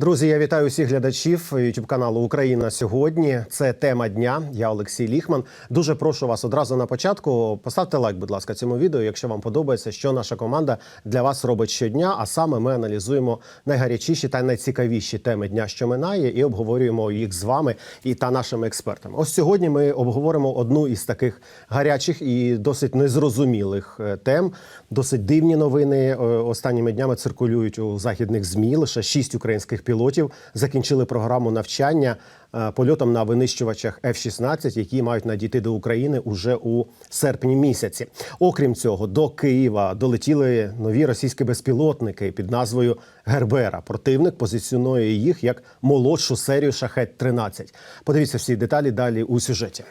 Друзі, я вітаю всіх глядачів youtube каналу Україна сьогодні. Це тема дня. Я Олексій Ліхман. Дуже прошу вас одразу на початку. Поставте лайк, будь ласка, цьому відео, якщо вам подобається, що наша команда для вас робить щодня. А саме ми аналізуємо найгарячіші та найцікавіші теми дня, що минає, і обговорюємо їх з вами і та нашими експертами. Ось сьогодні ми обговоримо одну із таких гарячих і досить незрозумілих е, тем. Досить дивні новини е, останніми днями циркулюють у західних змі. Лише шість українських пілотів закінчили програму навчання е, польотом на винищувачах F-16, які мають надійти до України уже у серпні місяці. Окрім цього, до Києва долетіли нові російські безпілотники під назвою Гербера. Противник позиціонує їх як молодшу серію Шахет 13 Подивіться всі деталі далі у сюжеті.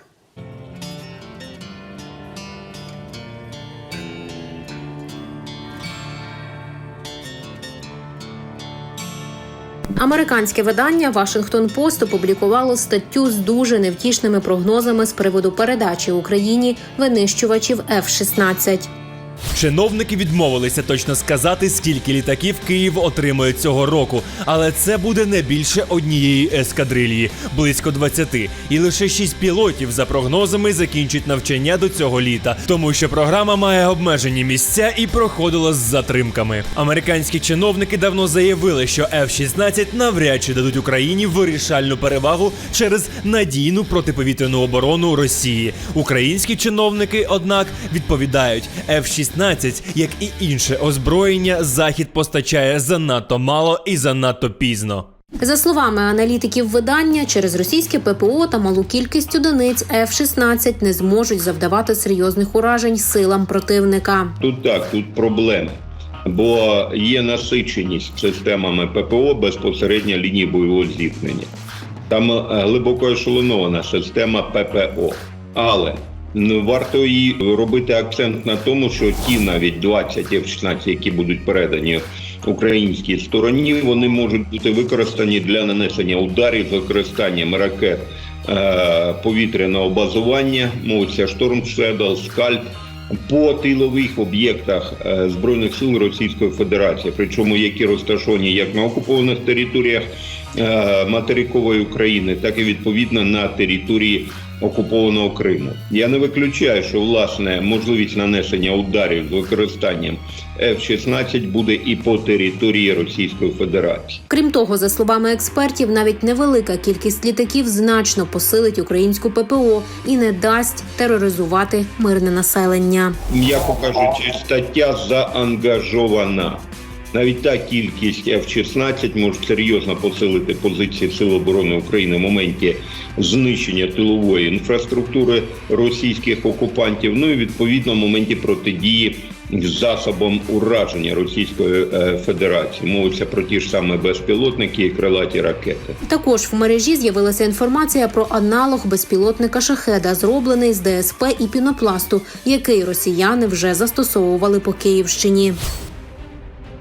Американське видання Вашингтон Пост опублікувало статтю з дуже невтішними прогнозами з приводу передачі Україні винищувачів F-16. Чиновники відмовилися точно сказати, скільки літаків Київ отримує цього року, але це буде не більше однієї ескадрильї, близько 20. І лише 6 пілотів за прогнозами закінчать навчання до цього літа, тому що програма має обмежені місця і проходила з затримками. Американські чиновники давно заявили, що F-16 навряд чи дадуть Україні вирішальну перевагу через надійну протиповітряну оборону Росії. Українські чиновники, однак, відповідають, F-16, як і інше озброєння, захід постачає занадто мало і занадто пізно. За словами аналітиків видання, через російське ППО та малу кількість одиниць F-16 не зможуть завдавати серйозних уражень силам противника. Тут так, тут проблеми. Бо є насиченість системами ППО безпосередньо лінії бойового зіткнення. Там е, глибоко ешелонована система ППО. Але варто і робити акцент на тому, що ті навіть 20 F-16, які будуть передані українській стороні, вони можуть бути використані для нанесення ударів з використанням ракет е, повітряного базування, мовиться Шторм Shadow, Скальп по тилових об'єктах е, збройних сил Російської Федерації, причому які розташовані як на окупованих територіях е, материкової України, так і відповідно на території окупованого Криму. Я не виключаю, що власне можливість нанесення ударів з використанням F-16 буде і по території Російської Федерації. Крім того, за словами експертів, навіть невелика кількість літаків значно посилить українську ППО і не дасть тероризувати мирне населення. м'яко кажучи, стаття заангажована. Навіть та кількість F-16 може серйозно посилити позиції Сил оборони України в моменті знищення тилової інфраструктури російських окупантів. Ну і відповідно в моменті протидії засобам ураження Російської е, Федерації. Мовиться про ті ж саме безпілотники і крилаті ракети. Також в мережі з'явилася інформація про аналог безпілотника шахеда, зроблений з ДСП і пінопласту, який росіяни вже застосовували по Київщині.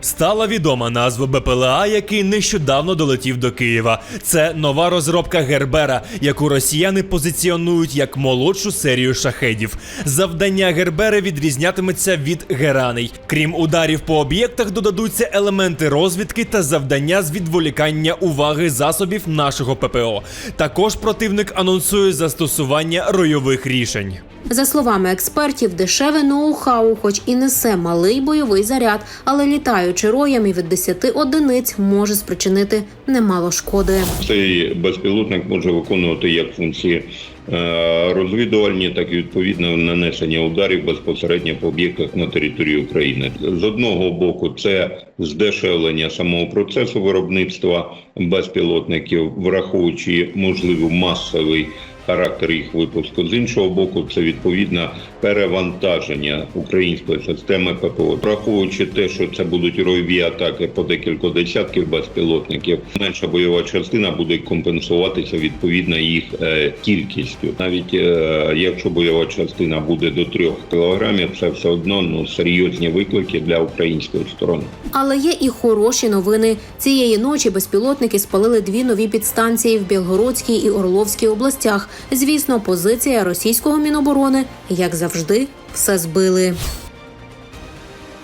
Стала відома назва БПЛА, який нещодавно долетів до Києва. Це нова розробка Гербера, яку росіяни позиціонують як молодшу серію шахедів. Завдання Гербери відрізнятиметься від гераней. Крім ударів по об'єктах, додадуться елементи розвідки та завдання з відволікання уваги засобів нашого ППО. Також противник анонсує застосування ройових рішень. За словами експертів, дешеве ноу-хау, хоч і несе малий бойовий заряд, але літаючи роями від 10 одиниць, може спричинити немало шкоди. Цей безпілотник може виконувати як функції е, розвідувальні, так і відповідно нанесення ударів безпосередньо по об'єктах на території України. З одного боку, це здешевлення самого процесу виробництва безпілотників, враховуючи можливий масовий. Характер їх випуску з іншого боку, це відповідно перевантаження української системи ППО, враховуючи те, що це будуть ройові атаки по декілька десятків безпілотників. Менша бойова частина буде компенсуватися відповідно їх е, кількістю. Навіть е, якщо бойова частина буде до трьох кілограмів, це все одно ну серйозні виклики для української сторони. Але є і хороші новини. Цієї ночі безпілотники спалили дві нові підстанції в Білгородській і Орловській областях. Звісно, позиція російського міноборони, як завжди, все збили.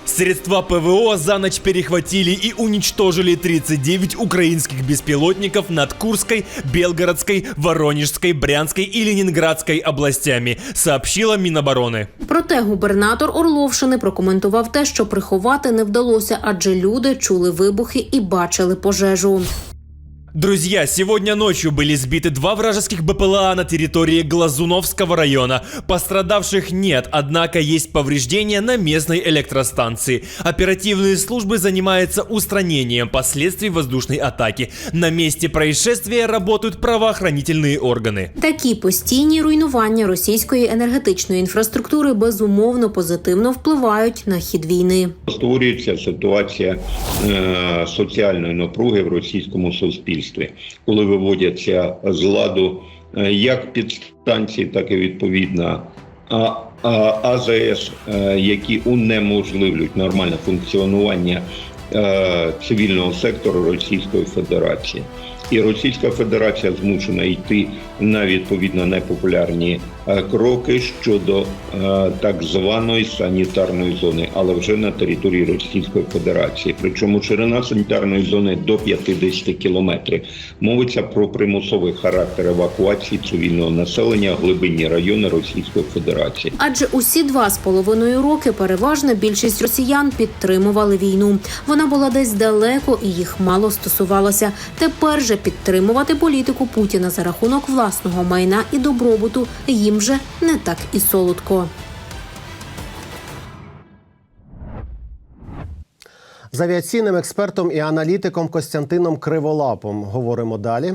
Средства ПВО за ночь перехватили и уничтожили 39 украинских беспилотников над Курской, Белгородской, Воронежской, Брянской и Ленинградской областями, сообщила Минобороны. Проте губернатор Орловщини прокоментував те, що приховати не вдалося, адже люди чули вибухи і бачили пожежу. Друзья, сегодня ночью были сбиты два вражеских БПЛА на территории Глазуновского района. Пострадавших нет, однако есть повреждения на местной электростанции. Оперативные службы занимаются устранением последствий воздушной атаки. На месте происшествия работают правоохранительные органы. Такі постійні руйнування російської енергетичної інфраструктури безумовно позитивно впливають на хід війни. Створюється ситуація е, соціальної напруги в російському суспільстві, коли виводяться з ладу е, як підстанції, так і відповідна АЗС, е, які унеможливлюють нормальне функціонування цивільного сектору Російської Федерації. І Російська Федерація змушена йти на відповідно непопулярні е, кроки щодо е, так званої санітарної зони, але вже на території Російської Федерації. Причому ширина санітарної зони до 50 кілометрів. Мовиться про примусовий характер евакуації цивільного населення глибинні райони Російської Федерації. Адже усі два з половиною роки переважна більшість росіян підтримували війну. Вона була десь далеко і їх мало стосувалося. Тепер же підтримувати політику Путіна за рахунок власного майна і добробуту їм вже не так і солодко. З авіаційним експертом і аналітиком Костянтином Криволапом говоримо далі.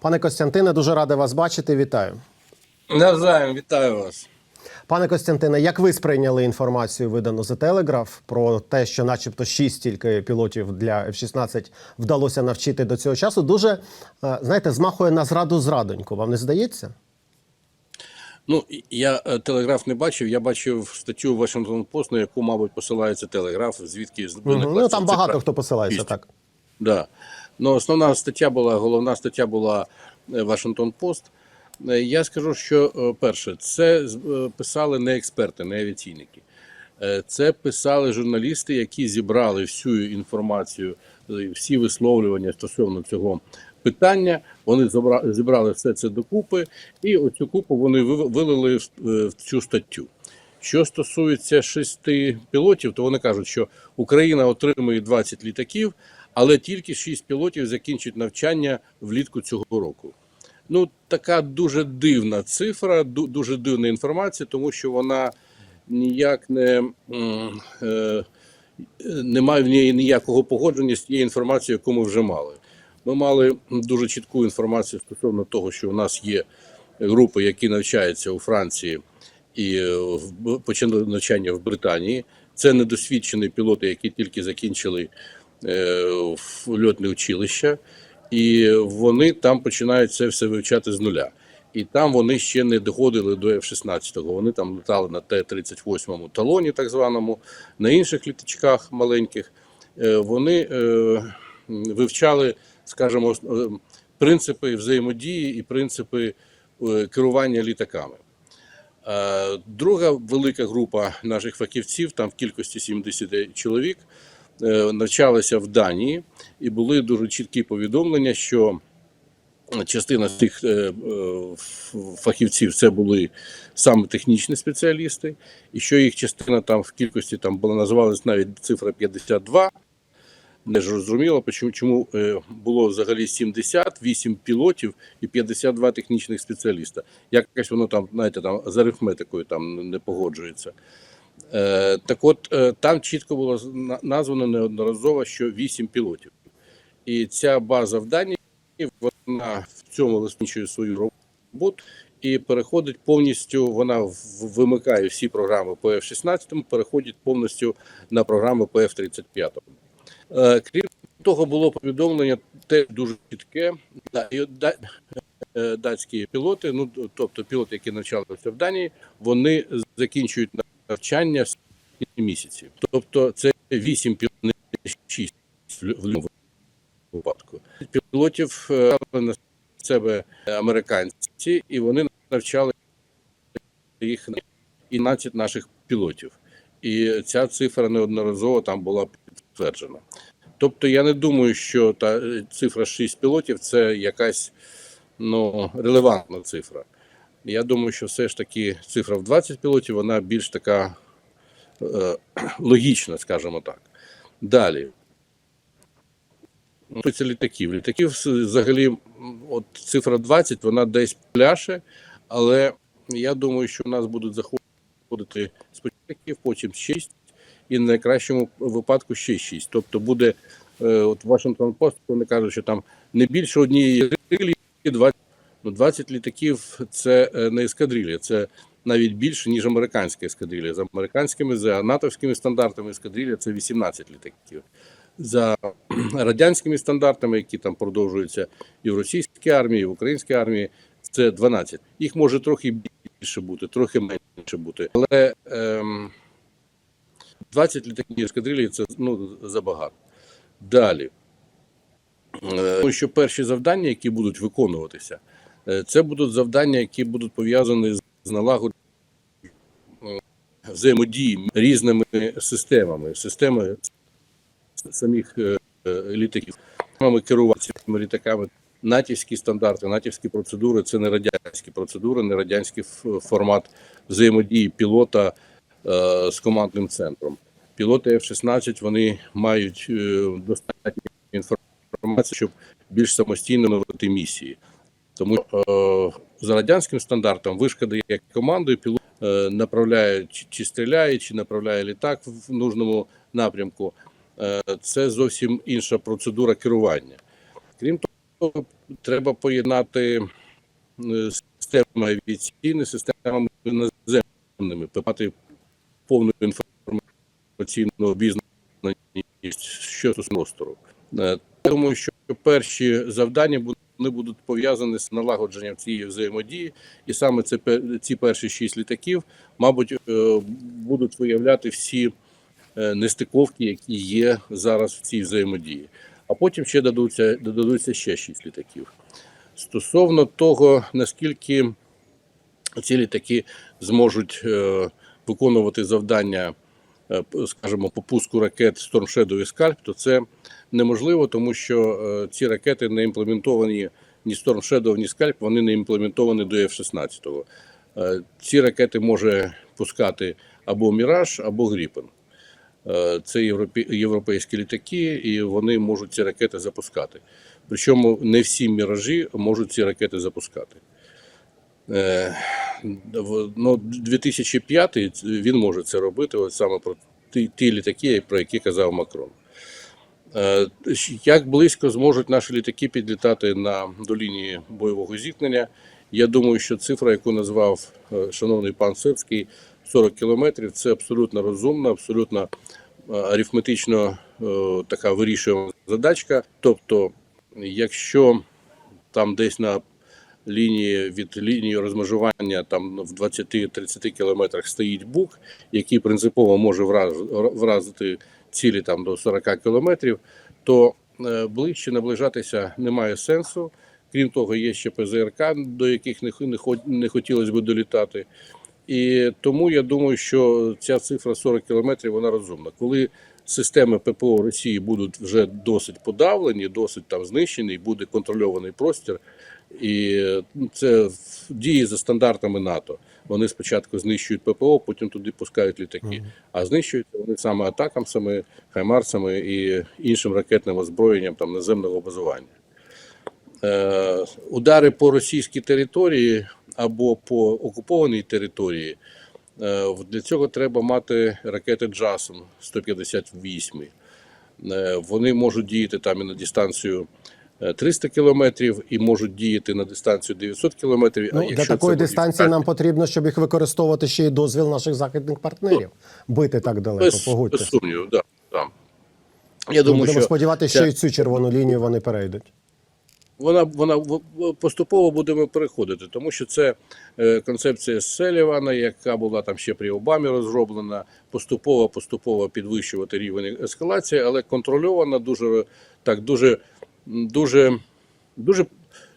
Пане Костянтине, дуже радий вас бачити. Вітаю. Навзаєм, вітаю вас. Пане Костянтине, як ви сприйняли інформацію, видану за Телеграф, про те, що, начебто, шість тільки пілотів для F-16 вдалося навчити до цього часу, дуже е, знаєте, змахує на зраду зрадоньку. Вам не здається? Ну, я е, телеграф не бачив, я бачив статтю Washington Post, на яку, мабуть, посилається телеграф, звідки Мгм. Ну там багато хто. хто посилається Шість. так. Да. Ну, основна стаття була, головна стаття була е, Washington Post. Е, Я скажу, що е, перше, це е, писали не експерти, не авіаційники. Це писали журналісти, які зібрали всю інформацію, всі висловлювання стосовно цього питання. Вони зібрали все це докупи, і оцю купу вони вилили в, цю статтю. Що стосується шести пілотів, то вони кажуть, що Україна отримує 20 літаків, але тільки 6 пілотів закінчать навчання влітку цього року. Ну, така дуже дивна цифра, дуже дивна інформація, тому що вона ніяк не, е, немає в ній ніякого погодження з тією інформацією, яку ми вже мали. Ми мали дуже чітку інформацію стосовно того, що у нас є групи, які навчаються у Франції і е, почали навчання в Британії. Це недосвідчені пілоти, які тільки закінчили е, в льотне училище, і вони там починають це все вивчати з нуля. І там вони ще не доходили до F-16. Вони там летали на Т-38 талоні, так званому, на інших літачках маленьких. Е, Вони е, вивчали, скажімо, е, принципи взаємодії і принципи керування літаками. Друга велика група наших фахівців, там в кількості 70 чоловік, навчалися в Данії, і були дуже чіткі повідомлення, що частина з тих е, е, фахівців це були саме технічні спеціалісти, і що їх частина там в кількості там була називалась навіть цифра 52. Не зрозуміло, чому, чому е, було взагалі 78 пілотів і 52 технічних спеціаліста. Якось воно там, знаєте, там з арифметикою там не погоджується. Е, так от е, там чітко було названо неодноразово, що 8 пілотів. І ця база в Данії, вона в цьому висмічує свою роботу і переходить повністю. Вона вимикає всі програми по F-16, переходить повністю на програми по F-35. Е, Крім того, було повідомлення теж дуже чітке. Датські пілоти, ну тобто пілоти, які навчалися в Данії, вони закінчують навчання в місяці. Тобто це 8 пілотів, не 6 в будь-якому випадку. Пілотів е, на себе американці, і вони навчали їх і 12 наших пілотів. і ця цифра неодноразово там була підтверджена. Тобто я не думаю, що та цифра 6 пілотів це якась ну, релевантна цифра. Я думаю, що все ж таки цифра в 20 пілотів вона більш така е, логічна, скажімо так. Далі. Ну, Це літаків. Літаків взагалі, от цифра 20, вона десь пляше, але я думаю, що у нас будуть заходити спочатку, потім 6, і в найкращому випадку ще 6. Тобто буде, е, от Вашингтон Пост, вони кажуть, що там не більше однієї ескадрилі, 20, ну, 20 літаків це е, не ескадрилля, це навіть більше, ніж американська ескадрилля. За американськими, за натовськими стандартами ескадрилля це 18 літаків. За радянськими стандартами, які там продовжуються і в російській армії, і в українській армії, це 12. Їх може трохи більше бути, трохи менше бути. Але ем, 20 літаків ескадрилі це ну, забагато. Далі. Е, що перші завдання, які будуть виконуватися, це будуть завдання, які будуть пов'язані з налагодженням е, взаємодії різними системами, системи самих е, е, літаків. Системами керувати цими літаками. Натівські стандарти, натівські процедури це не радянські процедури, не радянський формат взаємодії пілота е, з командним центром. Пілоти F-16 вони мають е, достатньо інформації, щоб більш самостійно виконувати місії. Тому е, за радянським стандартом вишка дає команду, і пілот е, направляє чи, стріляє, чи направляє літак в нужному напрямку. Е, це зовсім інша процедура керування. Крім того, треба поєднати системи авіаційні системами наземними, мати повну інформаційну обізнаність простору. Е, Я думаю, що перші завдання будуть вони будуть пов'язані з налагодженням цієї взаємодії, і саме це ці перші шість літаків, мабуть, е, будуть виявляти всі е, нестиковки, які є зараз в цій взаємодії. А потім ще дадуться, додадуться ще шість літаків. Стосовно того, наскільки ці літаки зможуть е, виконувати завдання, скажімо, по пуску ракет Storm Shadow і Scalp, то це неможливо, тому що е, ці ракети не імплементовані ні Storm Shadow, ні Scalp, вони не імплементовані до F-16. Е, ці ракети може пускати або Міраж, або Гріпен. Е, Це європі- європейські літаки, і вони можуть ці ракети запускати. Причому не всі міражі можуть ці ракети запускати. Ну, 2005 він може це робити, ось саме про ті, ті літаки, про які казав Макрон. Е, Як близько зможуть наші літаки підлітати на, до лінії бойового зіткнення? Я думаю, що цифра, яку назвав е, шановний пан Сирський, 40 кілометрів, це абсолютно розумна, абсолютно е, арифметично така вирішуємо задачка. Тобто, якщо там десь на лінії від лінії розмежування там в 20-30 кілометрах стоїть бук, який принципово може враз- вразити цілі там до 40 кілометрів, то е, ближче наближатися немає сенсу. Крім того, є ще ПЗРК, до яких не, не, хо- хотілося б долітати. І тому я думаю, що ця цифра 40 кілометрів вона розумна. Коли системи ППО Росії будуть вже досить подавлені, досить там знищені, буде контрольований простір, і це діє за стандартами НАТО. Вони спочатку знищують ППО, потім туди пускають літаки. А знищуються вони саме атакамсами, хаймарсами і іншим ракетним озброєнням там наземного базування. Е, удари по російській території або по окупованій території. е, Для цього треба мати ракети Джасом 158. Е, Вони можуть діяти там і на дистанцію 300 кілометрів, і можуть діяти на дистанцію 900 кілометрів. Ну, для такої дистанції нам потрібно, щоб їх використовувати ще й дозвіл наших західних партнерів. Бити так далеко, без, без погодьтесь. сумніву. Да, да. Я Ми думаю, будемо що сподіватися, що і цю червону лінію вони перейдуть. вона, вона поступово будемо переходити, тому що це е, концепція Селівана, яка була там ще при Обамі розроблена, поступово поступово підвищувати рівень ескалації, але контрольована дуже так, дуже, дуже, дуже,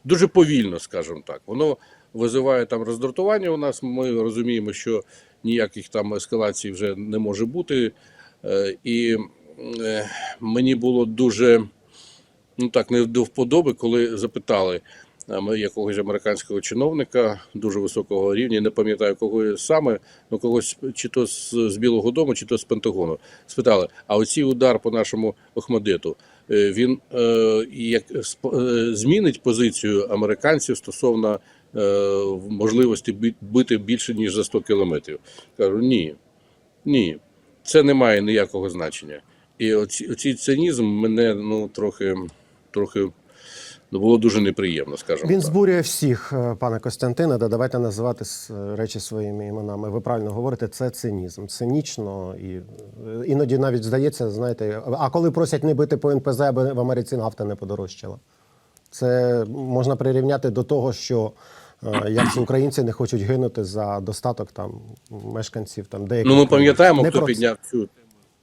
дуже повільно, скажімо так. Воно визиває там роздратування у нас. Ми розуміємо, що ніяких там ескалацій вже не може бути. Е, І е, мені було дуже ну так не до вподоби, коли запитали е, якогось американського чиновника дуже високого рівня, не пам'ятаю кого саме, ну когось чи то з, Білого Дому, чи то з Пентагону. Спитали: а оцій удар по нашому Охмадиту, е, він е, як е, змінить позицію американців стосовно е, можливості бити більше ніж за 100 кілометрів? Кажу, ні, ні, це не має ніякого значення. І оці, оці цинізм мене ну трохи, трохи ну, було дуже неприємно, скажімо Він так. збурює всіх, е, пане Костянтине. Да, давайте називати речі своїми іменами. Ви правильно говорите, це цинізм. Цинічно і е, іноді навіть здається, знаєте, а коли просять не бити по НПЗ, аби в Америці нафта не подорожчала. Це можна прирівняти до того, що е, як українці не хочуть гинути за достаток там мешканців там деяких. Ну, ми пам'ятаємо, хто про підняв цю тему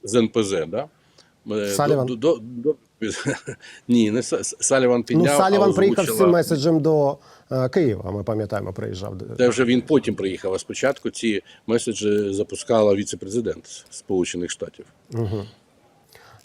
з НПЗ, да? Е, Саліван? До, до, до, ні, не Са- Саліван Ну, Саліван приїхав з цим меседжем до е, Києва. Ми пам'ятаємо, приїжджав. Це вже він потім приїхав. А спочатку ці меседжі запускала віце-президент Сполучених Штатів.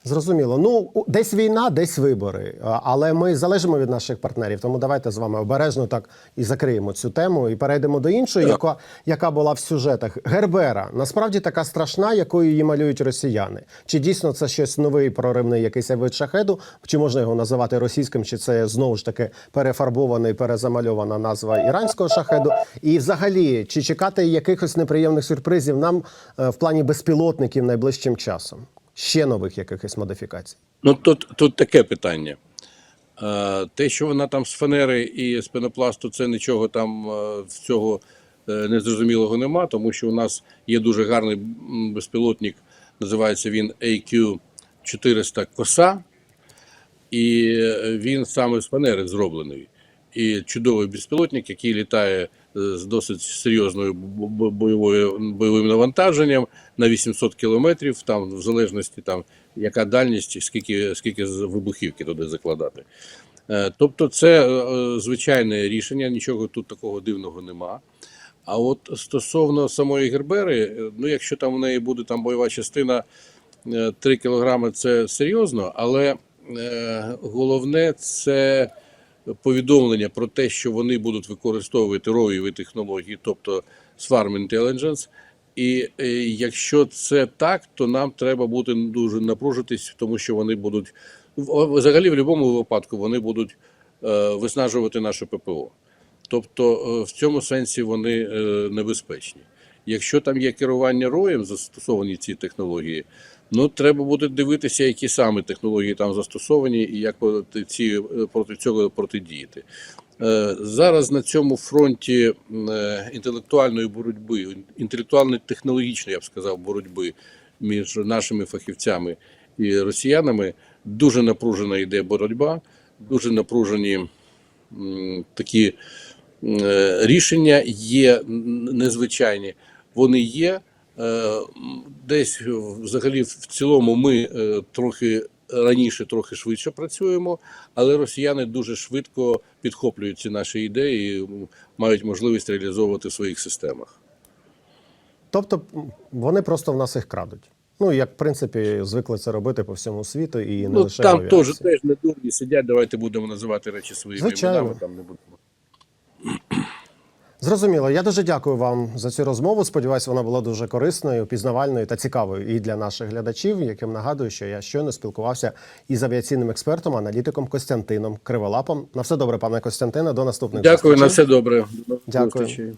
Зрозуміло. Ну десь війна, десь вибори. Але ми залежимо від наших партнерів. Тому давайте з вами обережно так і закриємо цю тему і перейдемо до іншої, яка, яка була в сюжетах. Гербера насправді така страшна, якою її малюють росіяни. Чи дійсно це щось новий проривний якийсь вид шахеду? Чи можна його називати російським? Чи це знову ж таки перефарбована і перезамальована назва іранського шахеду? І взагалі, чи чекати якихось неприємних сюрпризів нам е, в плані безпілотників найближчим часом? Ще нових якихось модифікацій. Ну тут, тут таке питання. Е, Те, що вона там з фанери і з пенопласту, це нічого там е, в цього е, незрозумілого нема, тому що у нас є дуже гарний безпілотник, називається він AQ400 Коса, і він саме з фанери зроблений. І чудовий безпілотник, який літає е, з досить серйозною бо- бо- бойовою бойовим навантаженням на 800 кілометрів, там в залежності там яка дальність, скільки скільки вибухівки туди закладати. Е, Тобто, це е, звичайне рішення, нічого тут такого дивного нема. А от стосовно самої Гербери, ну якщо там в неї буде там бойова частина 3 кілограми, це серйозно, але головне це повідомлення про те, що вони будуть використовувати роєві технології, тобто Swarm Intelligence. І е, якщо це так, то нам треба бути дуже напружитись, тому що вони будуть взагалі в будь-якому випадку вони будуть е, виснажувати наше ППО. Тобто е, в цьому сенсі вони небезпечні. Якщо там є керування роєм, застосовані ці технології, ну треба буде дивитися, які саме технології там застосовані і як ці, проти цього протидіяти. Е, Зараз на цьому фронті е, інтелектуальної боротьби, інтелектуально-технологічної, я б сказав, боротьби між нашими фахівцями і росіянами дуже напружена йде боротьба, дуже напружені такі е, рішення є незвичайні. Вони є. Е, Десь взагалі в цілому ми е, трохи раніше, трохи швидше працюємо, але росіяни дуже швидко підхоплюють ці наші ідеї і мають можливість реалізовувати в своїх системах. Тобто вони просто в нас їх крадуть. Ну як в принципі звикли це робити по всьому світу і не Ну лише там теж теж не дурні сидять. Давайте будемо називати речі своїми Звичайно. іменами. Там не будемо. Зрозуміло. Я дуже дякую вам за цю розмову. Сподіваюсь, вона була дуже корисною, пізнавальною та цікавою і для наших глядачів, яким нагадую, що я щойно спілкувався із авіаційним експертом, аналітиком Костянтином Криволапом. На все добре, пане Костянтине. До наступних Дякую на все добре. Дякую. зустрічі.